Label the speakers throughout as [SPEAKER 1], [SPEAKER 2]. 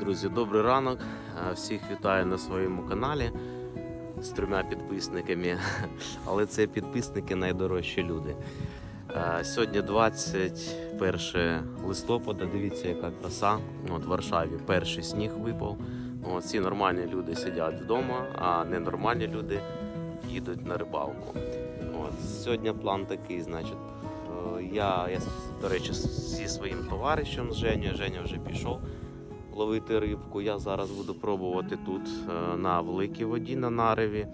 [SPEAKER 1] Друзі, добрий ранок. Е, Всіх вітаю на своєму каналі з трьома підписниками. Але це підписники найдорожчі люди. Е, Сьогодні 21 листопада. Дивіться, яка краса. От в Варшаві перший сніг випав. Всі нормальні люди сидять вдома, а ненормальні люди їдуть на рибалку. От, сьогодні план такий, значить. е, Я, я, до речі, зі своїм товаришем з Женєю. Женя вже пішов ловити рибку. Я зараз буду пробувати тут е, на великій воді на нареві.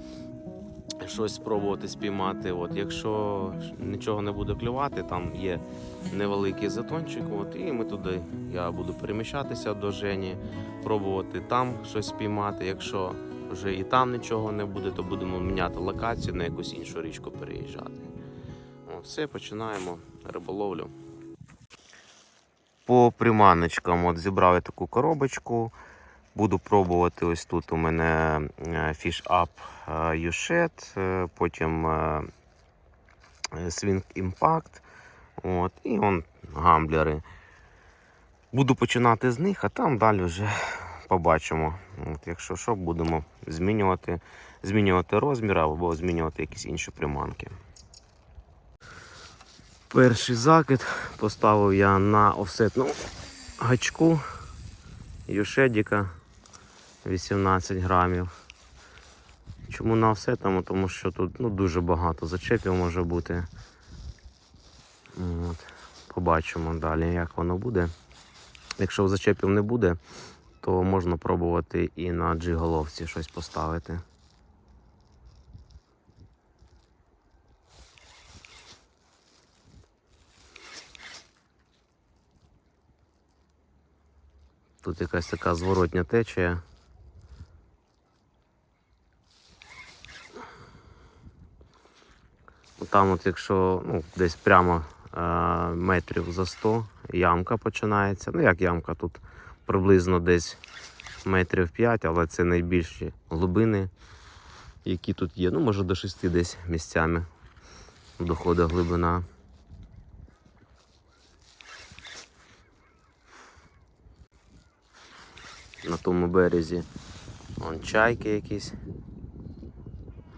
[SPEAKER 1] Щось спробувати спіймати. От, якщо нічого не буде клювати, там є невеликий затончик. От, і ми туди я буду переміщатися до Жені, пробувати там щось спіймати. Якщо вже і там нічого не буде, то будемо міняти локацію на якусь іншу річку переїжджати. От, все, починаємо риболовлю. По приманочкам от зібрав я таку коробочку. Буду пробувати ось тут у мене е, Fish Up Юшет, е, потім е, Swing Impact. От, і он гамблери. Буду починати з них, а там далі вже побачимо. От, якщо що, будемо змінювати, змінювати розмір або змінювати якісь інші приманки. Перший закид поставив я на офсетну гачку Юшедіка 18 грамів. Чому на офсетному? Тому що тут ну, дуже багато зачепів може бути. От. Побачимо далі, як воно буде. Якщо зачепів не буде, то можна пробувати і на джиголовці щось поставити. Тут якась така зворотня течія. Там, от якщо ну, десь прямо е, метрів за 100 ямка починається. Ну як ямка, тут приблизно десь метрів 5, але це найбільші глибини, які тут є. Ну, може до 6 десь місцями доходить глибина. Тому березі. Вон чайки якісь.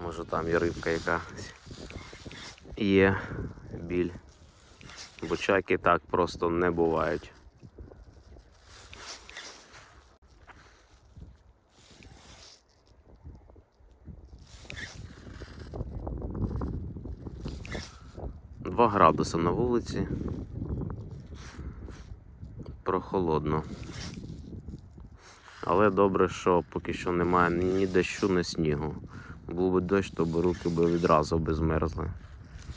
[SPEAKER 1] Може там є рибка яка є біль. Бо чайки так просто не бувають. Два градуси на вулиці. Прохолодно. Але добре, що поки що немає ні дощу, ні снігу. Був би дощ, то руки би відразу би змерзли.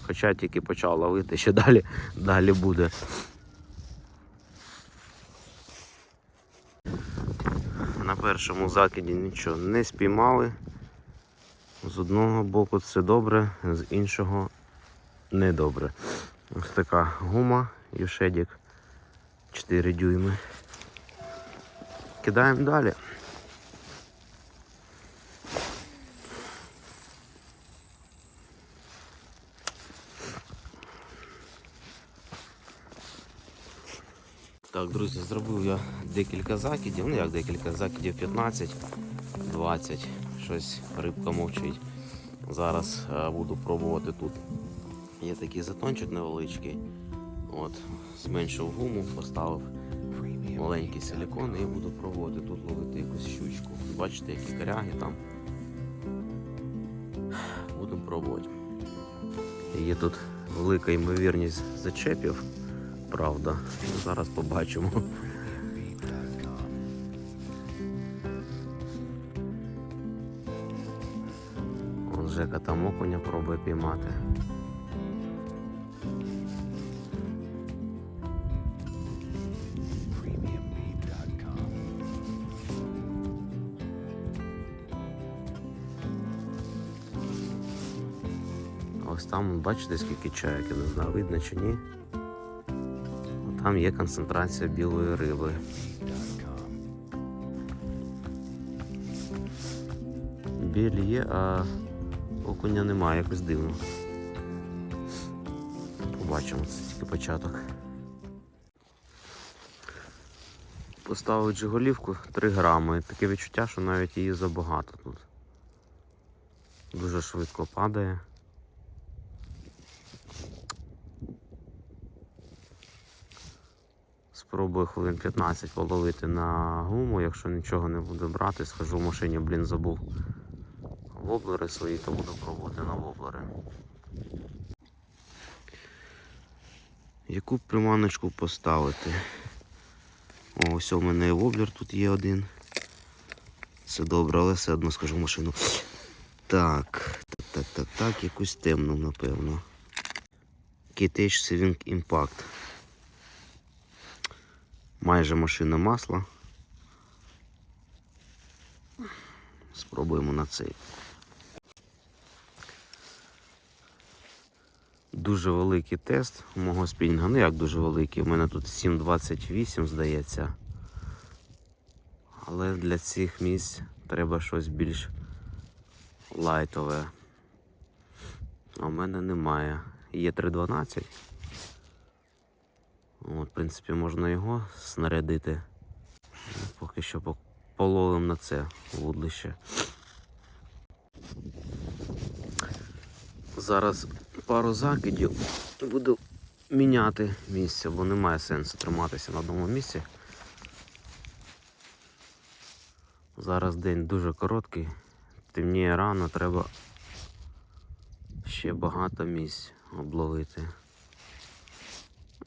[SPEAKER 1] Хоча тільки почав ловити, ще далі, далі буде. На першому закиді нічого не спіймали. З одного боку це добре, з іншого не добре. Ось така гума Юшедік 4 дюйми. Кидаємо далі. Так, друзі, зробив я декілька закидів, ну як декілька закидів 15, 20, щось рибка мовчить. Зараз е, буду пробувати тут. Є такий затончик невеличкий. От, зменшив гуму, поставив маленький силикон і буду пробувати тут ловити якусь щучку. Бачите, які коряги там. Будемо пробувати. Є тут велика ймовірність зачепів, правда. Зараз побачимо. Жека там окуня пробує піймати. Там, бачите, скільки чайок, я не знаю, видно чи ні. Там є концентрація білої риби. Біль є, а окуня немає, якось дивно. Побачимо, це тільки початок. Поставив джиголівку 3 грами. Таке відчуття, що навіть її забагато тут. Дуже швидко падає. Спробую хвилин 15 половити на гуму, якщо нічого не буду брати, схожу в машині, блін, забув воблери свої, то буду пробувати на воблери. Яку приманочку поставити? О, ось у мене і воблер тут є один. Це добре, але все одно скажу в машину. Так, так, так, так, так, якусь темну, напевно. KTH Saving Impact. Майже машина масла. Спробуємо на цей. Дуже великий тест мого спінінга. Ну як дуже великий? У мене тут 7,28, здається. Але для цих місць треба щось більш лайтове. А в мене немає. Є 3,12. От, в принципі, можна його снарядити. Поки що по- половим на це вудлище. Зараз пару закидів буду міняти місце, бо немає сенсу триматися на одному місці. Зараз день дуже короткий, темніє рано, треба ще багато місць обловити.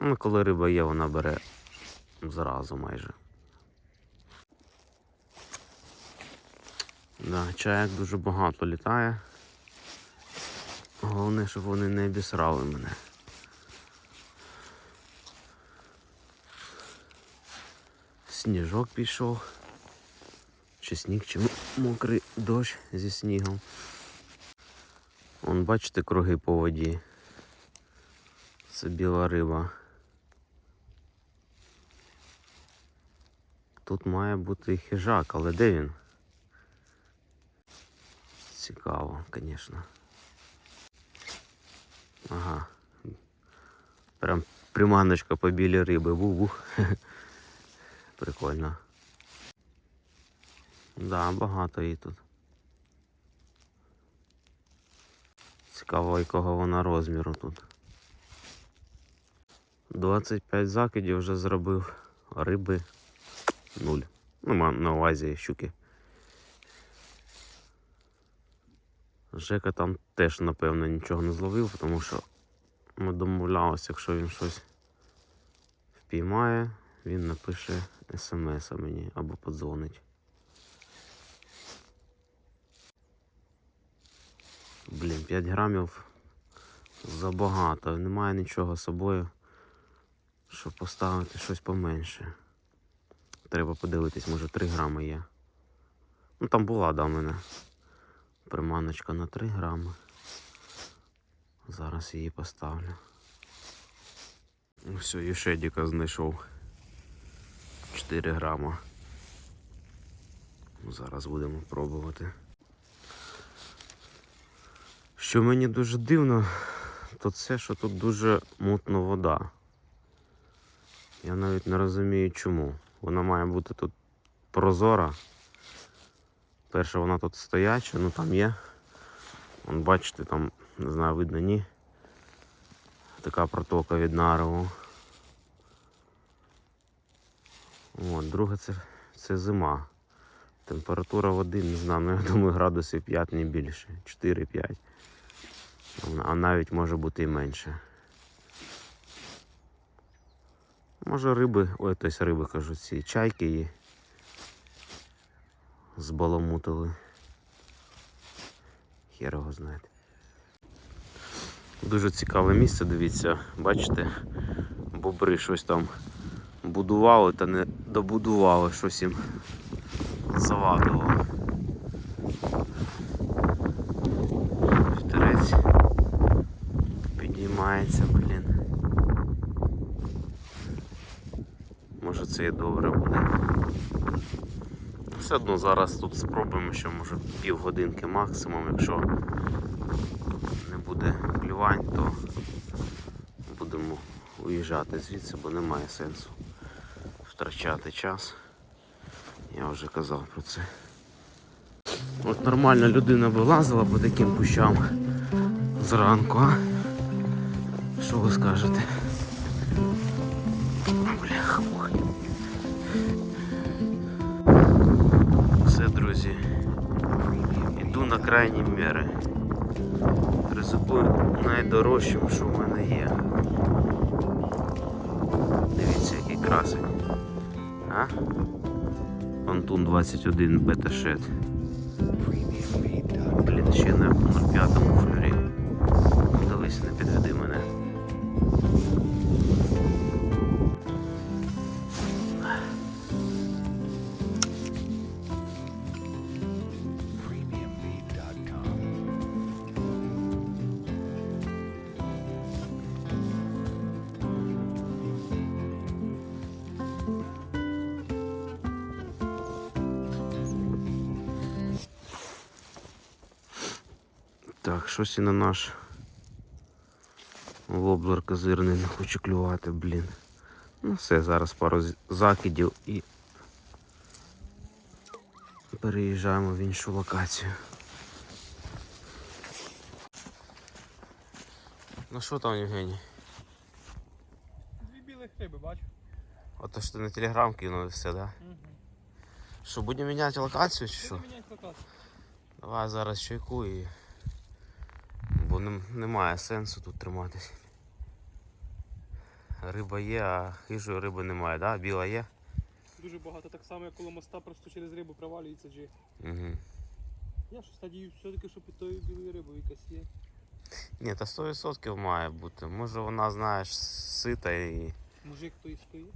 [SPEAKER 1] Ну, коли риба є, вона бере зразу майже. Да, чаяк дуже багато літає. Головне, щоб вони не обісрали мене. Сніжок пішов. Чи сніг, чи мокрий дощ зі снігом. Вон, бачите, круги по воді. Це біла риба. Тут має бути хижак, але де він? Цікаво, звісно. Ага. Прям приманочка по білій риби. Бух-бух. Прикольно. Да, багато її тут. Цікаво, якого вона розміру тут. 25 закидів вже зробив, риби нуль. Ну, на увазі щуки. Жека там теж, напевно, нічого не зловив, тому що ми домовлялися, якщо він щось впіймає, він напише смс мені або подзвонить. Блін, 5 грамів забагато. Немає нічого з собою, щоб поставити щось поменше. Треба подивитись, може 3 грами є. Ну там була да, в мене приманочка на 3 грами. Зараз її поставлю. Все, і шедіка знайшов 4 грама. Зараз будемо пробувати. Що мені дуже дивно, то це, що тут дуже мутна вода. Я навіть не розумію чому. Вона має бути тут прозора. Перше, вона тут стояча, ну там є. Вон, бачите, там, не знаю, видно ні. Така протока від нариву. От, друге це, це зима. Температура води, не знаю, ну, я думаю, градусів 5 не більше. 4-5. А навіть може бути і менше. Може риби, ой, тобто риби кажуть, ці чайки її збаламутили. Хер його знаєте. Дуже цікаве місце, дивіться, бачите, бобри щось там будували та не добудували, щось їм завадило. Вітерець підіймається, блін. Може це і добре буде. Все одно зараз тут спробуємо, що може півгодинки максимум, якщо не буде клювань, то будемо уїжджати звідси, бо немає сенсу втрачати час. Я вже казав про це. От нормальна людина би лазила по таким кущам зранку, а? Що ви скажете? Друзі. Іду на крайні міри. Ризикую найдорожчим, що в мене є. Дивіться, який красень. А? Антун 21 бета-шет. Блін, ще на 05-му флюрі. Дались, не підведи Так, щось і на наш воблер козирний не хоче клювати, блін. Ну все, зараз пару закидів і переїжджаємо в іншу локацію. Ну що там, Євгеній?
[SPEAKER 2] Дві білих риби, бачу.
[SPEAKER 1] Ото ж ти на телеграм кинув і все, да?
[SPEAKER 2] Угу.
[SPEAKER 1] Що, будемо міняти локацію чи що?
[SPEAKER 2] Що? міняти плакат.
[SPEAKER 1] Давай зараз чайку і. Бо немає сенсу тут триматися. Риба є, а хижої риби немає, да? Біла є?
[SPEAKER 2] Дуже багато, так само, як коло моста, просто через рибу провалюється джиг.
[SPEAKER 1] Угу.
[SPEAKER 2] Я щось надію все-таки, що під тою білою рибою якась є.
[SPEAKER 1] Ні, та 100% має бути. Може вона, знаєш, сита і.
[SPEAKER 2] Мужик той стоїть.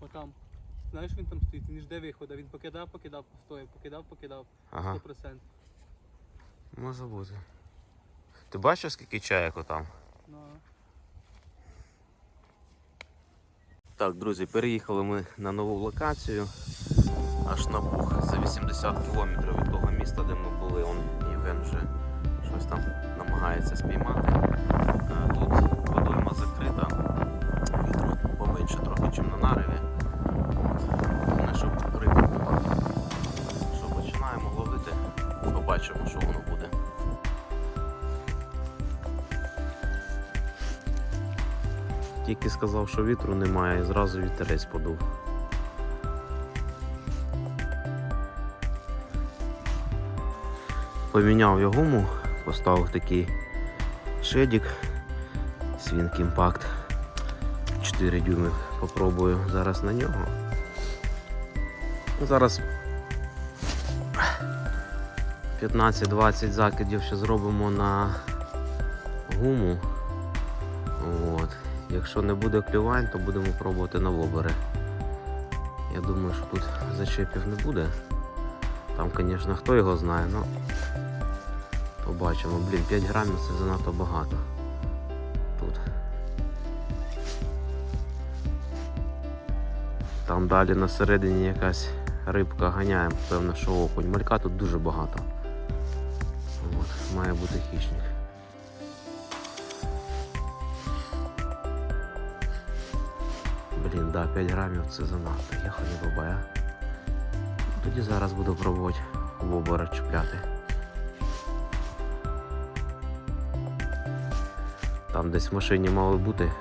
[SPEAKER 2] Отам. Знаєш, він там стоїть, він жде виходу. Він покидав, покидав, постояв, покидав, покидав.
[SPEAKER 1] Ага,
[SPEAKER 2] 100%.
[SPEAKER 1] може бути. Ти бачиш, скільки чаєк отам?
[SPEAKER 2] Ну,
[SPEAKER 1] Так, друзі, переїхали ми на нову локацію. Аж на Буг за 80 кілометрів від того міста, де ми були. Он Євген вже щось там намагається спіймати. Е, Тут водойма закрита, вітру поменше трохи, ніж на. Не щоб було. Що починаємо ловити, побачимо, що воно буде. Тільки сказав, що вітру немає, і зразу вітерець подув. Поміняв я гуму, поставив такий шедік Swing Impact 4 дюйми. Попробую зараз на нього. Зараз 15-20 закидів ще зробимо на гуму. Якщо не буде клювань, то будемо пробувати на вобери. Я думаю, що тут зачепів не буде. Там, звісно, хто його знає, але побачимо. Блін, 5 грамів це занадто багато. Тут. Там далі на середині якась рибка ганяє, певно, що окунь. Малька тут дуже багато. От, має бути хищник. Блін, да, 5 грамів це занадто. Я не бабая. Тоді зараз буду пробувати вобора чіпляти. Там десь в машині мали бути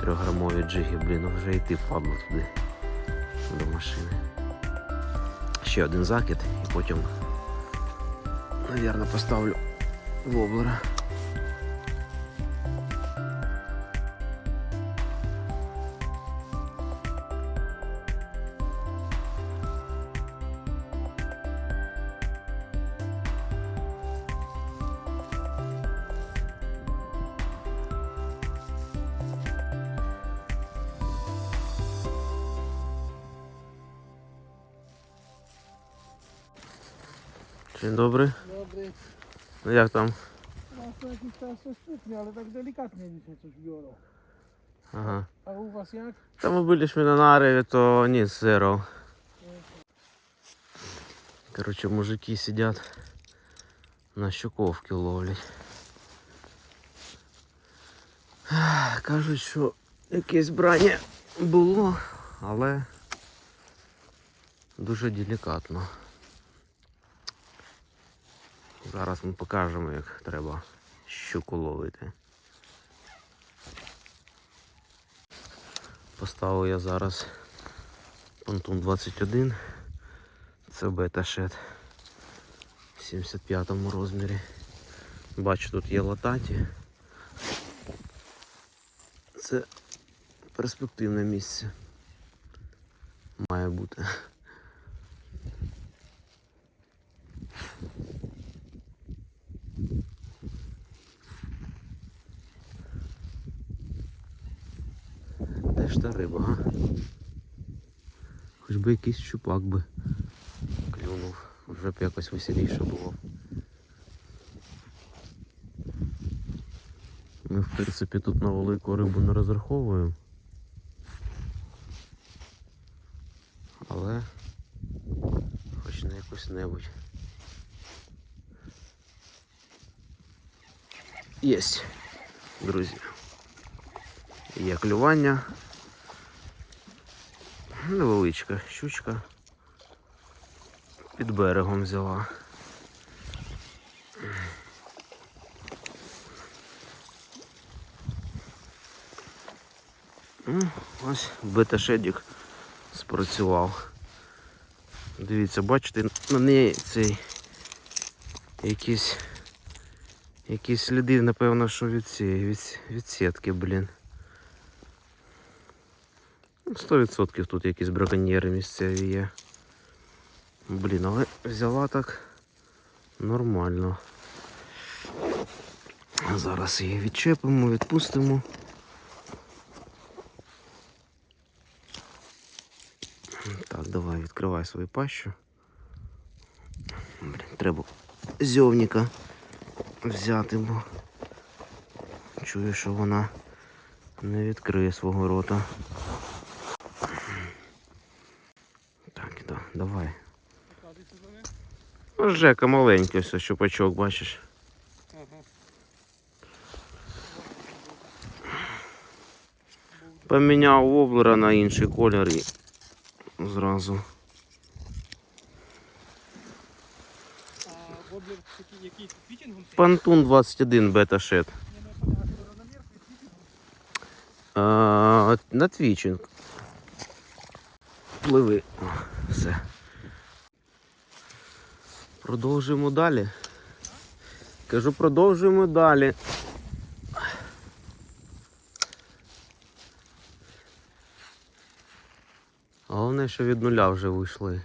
[SPEAKER 1] трьохграмові джиги, блін, ну вже йти впадло туди до машини. Ще один закид і потім, навірно, поставлю воблера. Dzień dobry.
[SPEAKER 3] Dobry.
[SPEAKER 1] No jak tam?
[SPEAKER 3] No to jakiś czas coś ale tak delikatnie dzisiaj coś biorą.
[SPEAKER 1] Ага.
[SPEAKER 3] A u was jak?
[SPEAKER 1] Та ми byliśmy на нариві, то ні, зеро. Короче, мужики сидять на щуковки ловлять. Кажуть, що якесь брання було, але дуже делікатно. Зараз ми покажемо, як треба щуку ловити. Поставив я зараз понтун 21. Це бета-шет в 75 розмірі. Бачу, тут є лататі. Це перспективне місце. Має бути. Де ж та риба, га? Хоч би якийсь щупак би клюнув. Вже б якось веселіше було. Ми в принципі тут на велику рибу не розраховуємо. Але хоч на якусь небудь. Єсть, друзі. Є клювання. Невеличка щучка. Під берегом взяла. Ну, Ось бета-шедік спрацював. Дивіться, бачите, на неї цей якісь якісь сліди, напевно, що від цієї, від, від сітки, блін. Ну, 100% тут якісь браконьєри місцеві є. Блін, але взяла так нормально. Зараз її відчепимо, відпустимо. Так, давай, відкривай свою пащу. Блін, треба зьовніка взяти, бо чую, що вона не відкриє свого рота. Так, да, давай.
[SPEAKER 2] Показуйся за ним.
[SPEAKER 1] Ну, Жека маленький все, щупачок, бачиш. Поміняв воблера на інший колір і зразу. Пантун 21 бета-шет. На твічинг. Пливи. Все. Продовжуємо далі. Кажу, продовжуємо далі. Головне, що від нуля вже вийшли.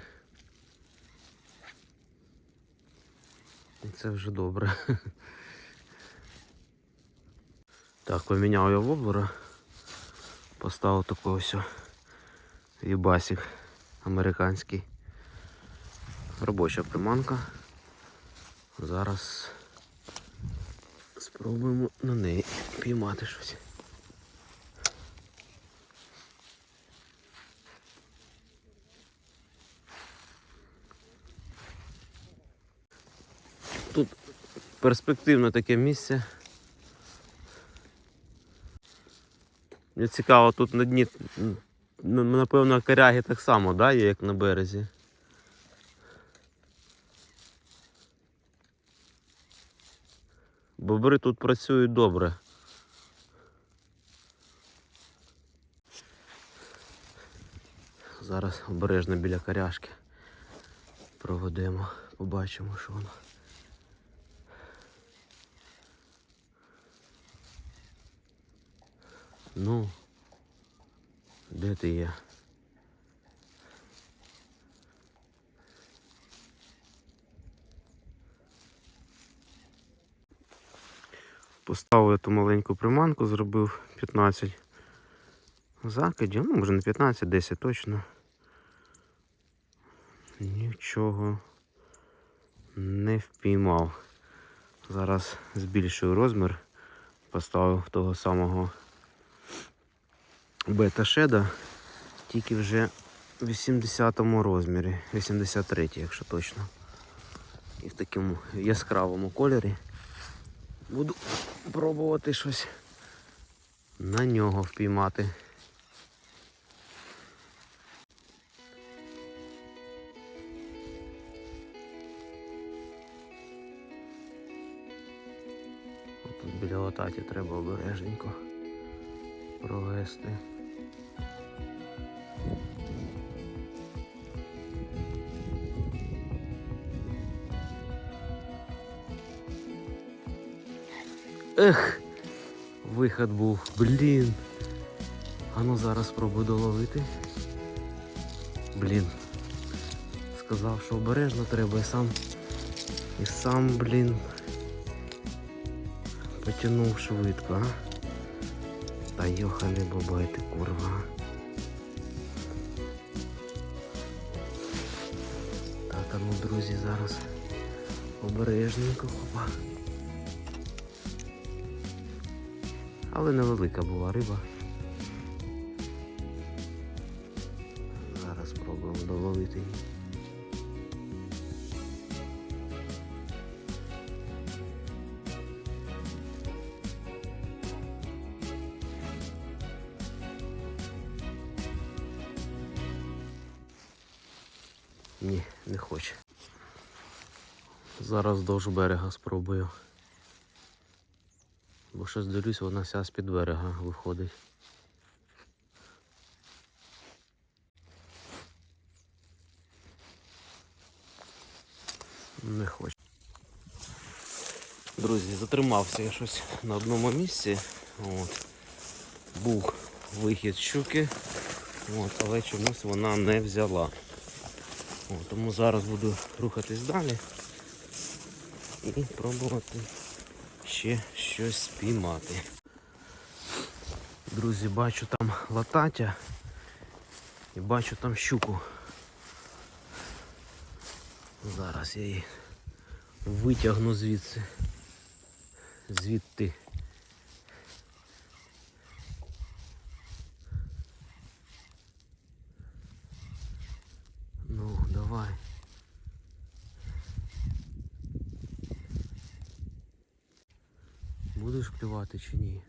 [SPEAKER 1] І це вже добре. Так, поміняв я воблера. Поставив такий ось вібасик американський. Робоча приманка. Зараз спробуємо на неї піймати щось. Тут перспективне таке місце. Мені цікаво, тут на дні, напевно, коряги так само, да, є, як на березі. Бобри тут працюють добре. Зараз обережно біля коряшки проведемо, побачимо, що воно. Ну, де ти є? Поставив я ту маленьку приманку, зробив 15 закидів, ну може не 15, 10 точно. Нічого не впіймав. Зараз збільшую розмір, поставив того самого бета-шеда, тільки вже в 80-му розмірі, 83 якщо точно. І в такому яскравому кольорі. Буду пробувати щось на нього впіймати. Тут біля отаті треба обережненько провести. Ех, виход був, блін. А ну зараз спробую доловити. Блін. Сказав, що обережно треба і сам. І сам, блін. Потянув швидко, а? Та йоханий бабай курва. Так, а ну, друзі, зараз обережненько хопа. Але невелика була риба. Зараз спробуємо доловити її. Ні, не хоче. Зараз вздовж берега спробую. Бо щось дивлюсь, вона вся з-під берега виходить. Не хоче. Друзі, затримався я щось на одному місці. От. Був вихід щуки, от, але чомусь вона не взяла. От, тому зараз буду рухатись далі і пробувати ще щось спіймати. Друзі, бачу там лататя і бачу там щуку. Зараз я її витягну звідси. Звідти. Ну, давай. Будеш чи ні?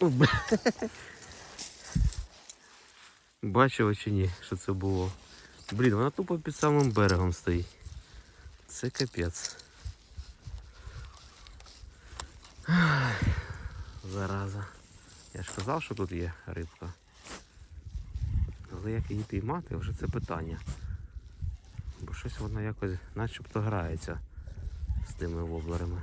[SPEAKER 1] Бачили чи ні, що це було? Блін, вона тупо під самим берегом стоїть. Це капець. Зараза. Я ж казав, що тут є рибка. Але як її піймати, вже це питання. Бо щось воно якось начебто грається з тими воблерами.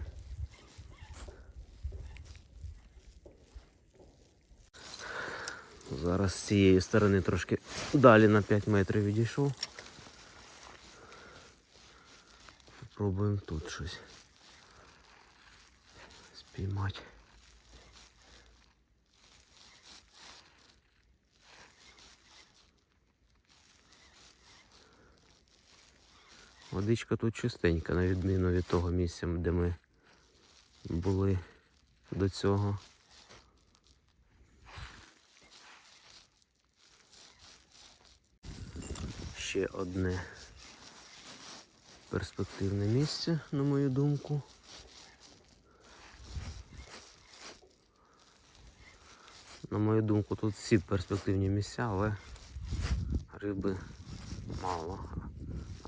[SPEAKER 1] Зараз з цієї сторони трошки далі на 5 метрів відійшов. Попробуємо тут щось спіймати. Водичка тут чистенька, на відміну від того місця, де ми були до цього. Ще одне перспективне місце, на мою думку. На мою думку, тут всі перспективні місця, але риби мало.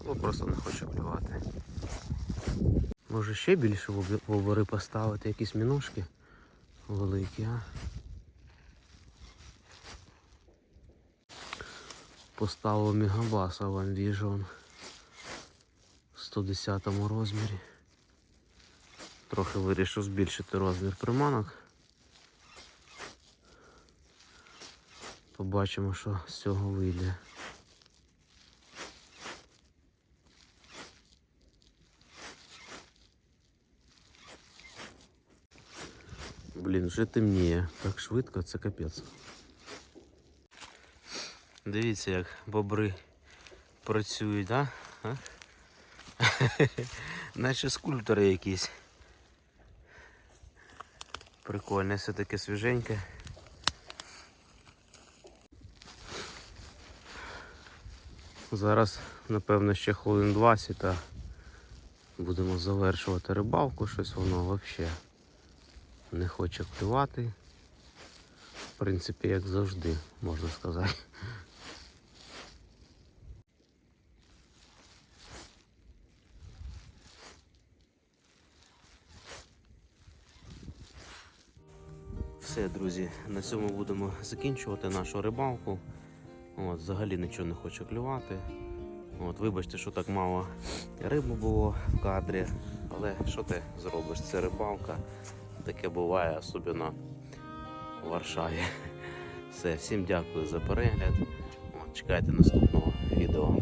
[SPEAKER 1] Або просто не хоче клювати. Може ще більше воб- вобори поставити, якісь мінушки великі, а? Поставив мегабаса One Vision в 110 розмірі. Трохи вирішив збільшити розмір приманок. Побачимо, що з цього вийде. Блін, вже темніє. Так швидко, це капець. Дивіться, як бобри працюють, а? а? Наче скульптори якісь. Прикольне, все таке свіженьке. Зараз, напевно, ще хвилин 20 та будемо завершувати рибалку, щось воно взагалі не хоче клювати. В принципі, як завжди, можна сказати. Все, друзі, на цьому будемо закінчувати нашу рибалку. От, Взагалі нічого не хоче клювати. От, Вибачте, що так мало риби було в кадрі, але що ти зробиш? Це рибалка. Таке буває, особливо в Варшаві. Все, всім дякую за перегляд. Чекайте наступного відео.